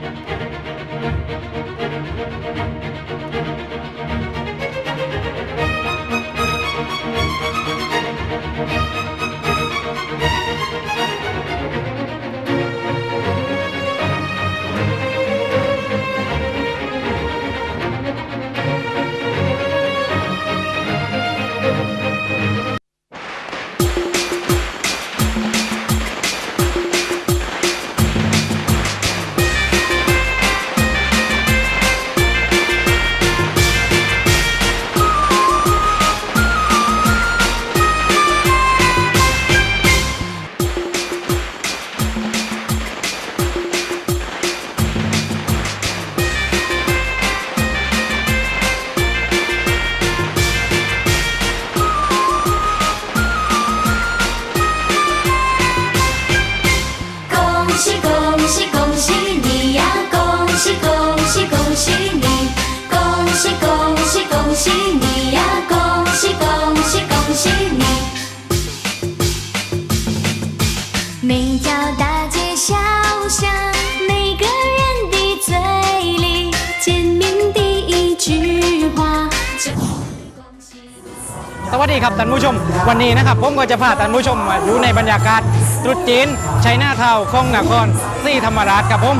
Música 每条大街小巷，每个人的嘴里，见面第一句话就是恭喜。 สวัสดีครับท่านผู้ชม วันนี้นะครับผมก็จะพาท่านผู้ชมมาอยู่ในบรรยากาศตรุษจีนชัยนาทาวน์ของนครศรีธรรมราชครับผม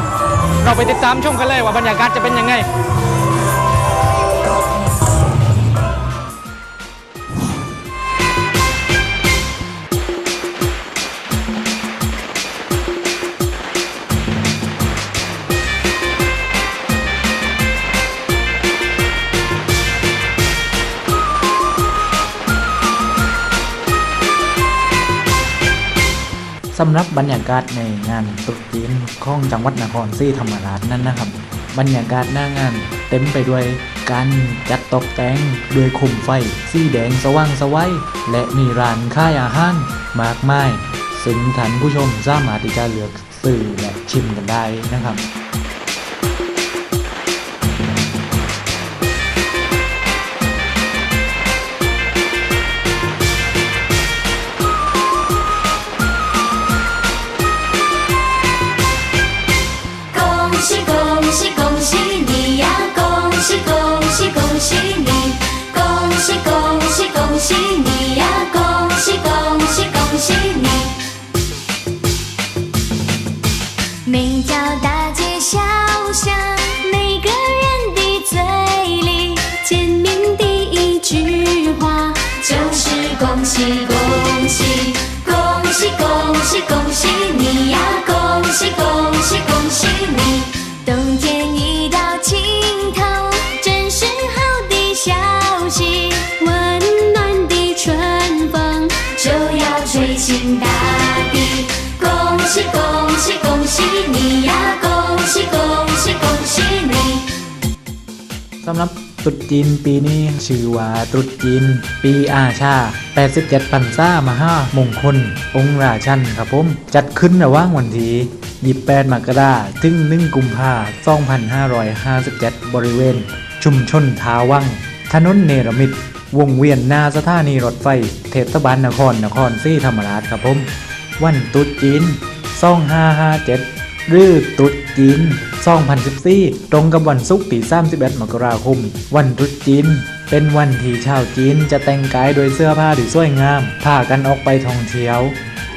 เราไปติดตามชมกันเลยว่าบรรยากาศจะเป็นยังไง สำหรับบรรยากาศในงานตรุษจีนของจังหวัดนครศรีธรรมราชนั้นนะครับ บรรยากาศหน้างานเต็มไปด้วยการจัดตกแต่งด้วยคุมไฟ สีแดงสว่างสวัยและมีร้านค่ายอาหารมากมาย ซึ่งท่านผู้ชมสามารถที่จะเลือกซื้อและชิมกันได้นะครับ สำหรับตรุษจีนปีนี้ชื่อว่าตรุษจีน ปีอาชา 87พรรษามหามงคล องค์ราชันครับผม จัดขึ้นระหว่างวันที่28มกราถึง 1 กุมภาพันธ์2557 บริเวณ ชุมชนทาวังถนนเนรมิตวงเวียนหน้าสถานีรถไฟ เทศบาลนครนครศรีธรรมราชครับผม วันตรุษจีน2557หรือตรุษจีน 2014 ตรงกับวันศุกร์ที่ 31 มกราคม วันตรุษจีน เป็นวันที่ชาวจีนจะแต่งกายโดยเสื้อผ้าที่สวยงาม พากันออกไปท่องเที่ยว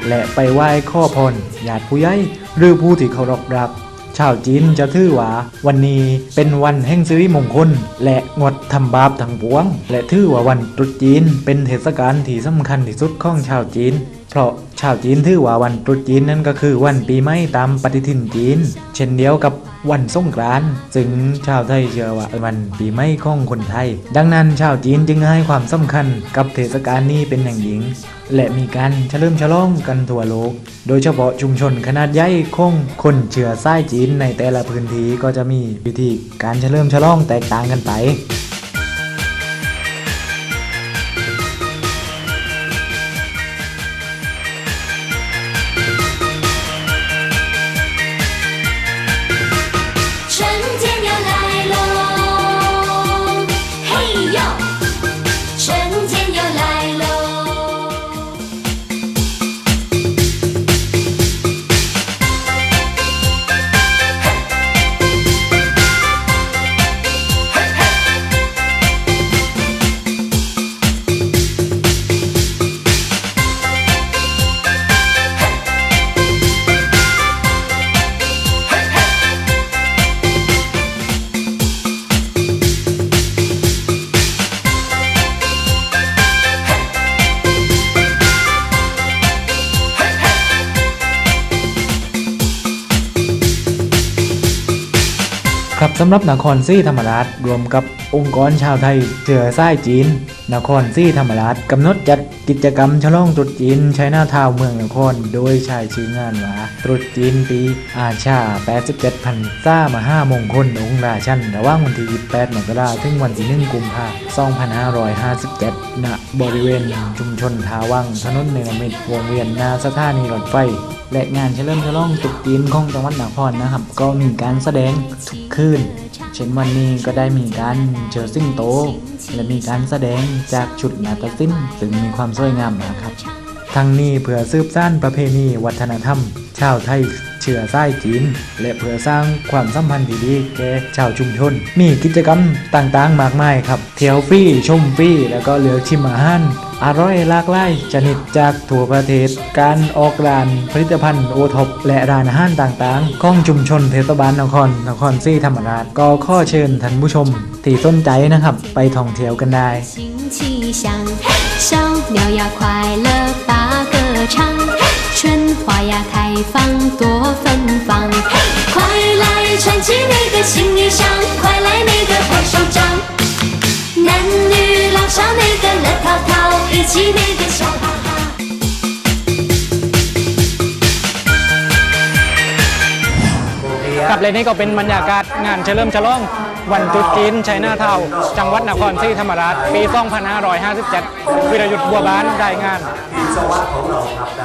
และไปไหว้ข้อพรญาติผู้ใหญ่หรือผู้ที่เคารพรัก ชาวจีนจะถือว่า วันนี้เป็นวันแห่งสิริมงคล และงดทำบาปทั้งปวง และถือว่าวันตรุษจีนเป็นเทศกาลที่สำคัญที่สุดของชาวจีน เพราะชาวจีนถือว่าวันตรุษจีนนั้นก็คือวันปีใหม่ตามปฏิทินจีน เช่นเดียวกับวันสงกรานต์ซึ่งชาวไทยเชื่อว่าเป็นวันปีใหม่ของคนไทย ดังนั้นชาวจีนจึงให้ความสำคัญกับเทศกาลนี้เป็นอย่างยิ่งและมีการเฉลิมฉลองกันทั่วโลก โดยเฉพาะชุมชนขนาดใหญ่ของคนเชื้อสายจีนในแต่ละพื้นที่ก็จะมีวิธีการเฉลิมฉลองแตกต่างกันไป ครับสำหรับนครศรีธรรมราชรวมกับองค์กรชาวไทยเชื้อสายจีน นครศรีธรรมราชกำหนดจัดกิจกรรมฉลองตรุษจีนใช้หน้าทาวเมืองนคร โดยใช้ชื่องานว่าตรุษจีนปีอาชา 87พันซ่ามาห้ามงคลองค์ราชันระหว่างวันที่ 28มกราถึงวันที่ 1 กุมภาพันธ์2557ณบริเวณชุมชนทาวังถนนเนรมิตวงเวียนหนาสถานีรถไฟ และงานเฉลิมฉลองตุกจีนของจังหวัดนครนะครับ ก็มีการแสดงทุกคืน เช่นวันนี้ก็ได้มีการเชิดซิ่งโต และมีการแสดงจากชุดนาฏศิลป์ซึ่งมีความสวยงามนะครับ ทั้งนี้เพื่อสืบสานประเพณีวัฒนธรรม ชาวไทย เชื้อสายจีน และเพื่อสร้างความสัมพันธ์ที่ดีแก่ชาวชุมชน มีกิจกรรมต่างๆ มากมายครับ เที่ยวฟรีชมฟรีแล้วก็เลือกชิมอาหารอร่อยหลากหลายชนิดจากทั่วประเทศ การออกร้านผลิตภัณฑ์โอท็อปและร้านอาหารต่างๆ ของชุมชนเทศบาลนครนครศรีธรรมราชก็ข้อเชิญท่านผู้ชม ที่สนใจนะครับ ไปท่องเที่ยวกันได้ 新气象，小鸟呀快乐把歌唱，春花呀开放多芬芳，快来穿起那个新衣裳，快来那个拍手掌，男女老少那个乐淘淘，一起那个笑哈哈。 กับเลยนี่ก็เป็นบรรยากาศงานเฉลิมฉลอง วันตรุษจีนชัยนาเทาจังหวัดนครศรีธรรมราช ปี 2557 วิรยุทธ์บัวบานได้งาน วิศวะของเราครับน